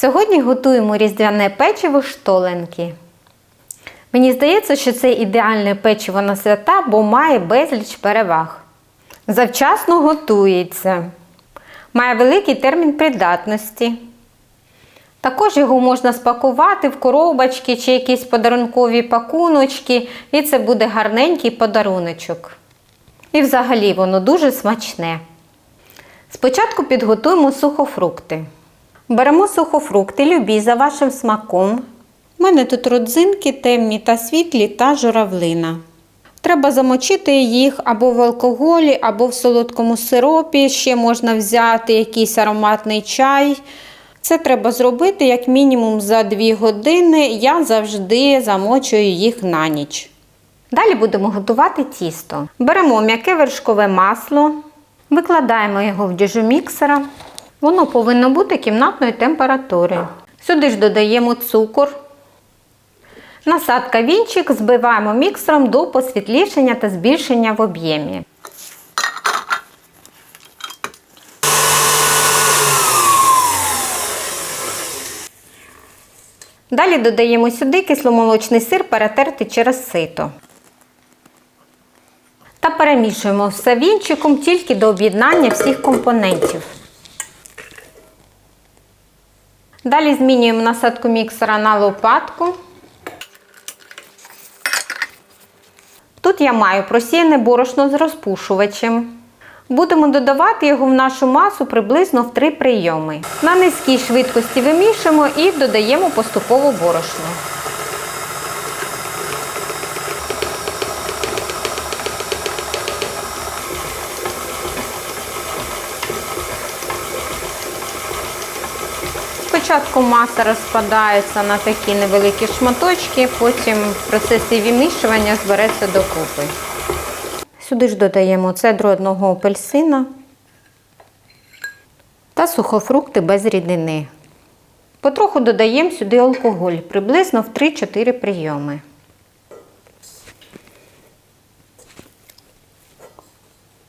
Сьогодні готуємо різдвяне печиво штоленки. Мені здається, що це ідеальне печиво на свята, бо має безліч переваг. Завчасно готується. Має великий термін придатності. Також його можна спакувати в коробочки чи якісь подарункові пакуночки, і це буде гарненький подаруночок. І взагалі воно дуже смачне. Спочатку підготуємо сухофрукти. Беремо сухофрукти, любі за вашим смаком. У мене тут родзинки темні та світлі та журавлина. Треба замочити їх або в алкоголі, або в солодкому сиропі. Ще можна взяти якийсь ароматний чай. Це треба зробити як мінімум за 2 години. Я завжди замочую їх на ніч. Далі будемо готувати тісто. Беремо м'яке вершкове масло, викладаємо його в діжуміксера. Воно повинно бути кімнатної температури. Сюди ж додаємо цукор. Насадка вінчик збиваємо міксером до посвітлішення та збільшення в об'ємі. Далі додаємо сюди кисломолочний сир, перетертий через сито. Та перемішуємо все вінчиком тільки до об'єднання всіх компонентів. Далі змінюємо насадку міксера на лопатку. Тут я маю просіяне борошно з розпушувачем. Будемо додавати його в нашу масу приблизно в 3 прийоми. На низькій швидкості вимішуємо і додаємо поступово борошно. Спочатку маса розпадається на такі невеликі шматочки, потім в процесі вимішування збереться докупи. Сюди ж додаємо цедру одного апельсина та сухофрукти без рідини. Потроху додаємо сюди алкоголь, приблизно в 3-4 прийоми.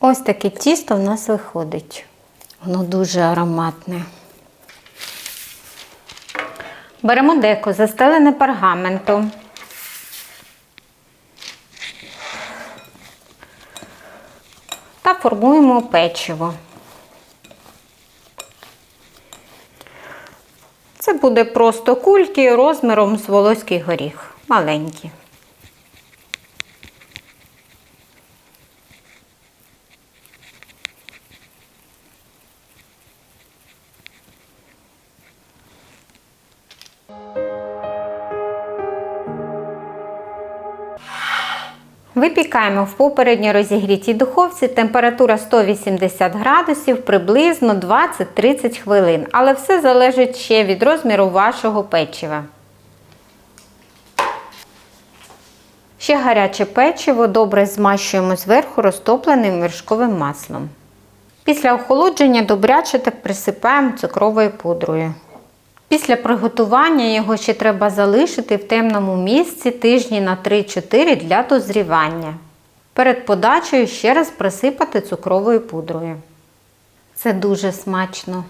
Ось таке тісто в нас виходить. Воно дуже ароматне. Беремо деко, застелене пергаментом. Та формуємо печиво. Це буде просто кульки розміром з волоський горіх. Маленькі. Випікаємо в попередньо розігрітій духовці температура 180 градусів приблизно 20-30 хвилин, але все залежить ще від розміру вашого печива. Ще гаряче печиво добре змащуємо зверху розтопленим вершковим маслом. Після охолодження добряче так присипаємо цукровою пудрою. Після приготування його ще треба залишити в темному місці тижні на 3-4 для дозрівання. Перед подачею ще раз присипати цукровою пудрою. Це дуже смачно.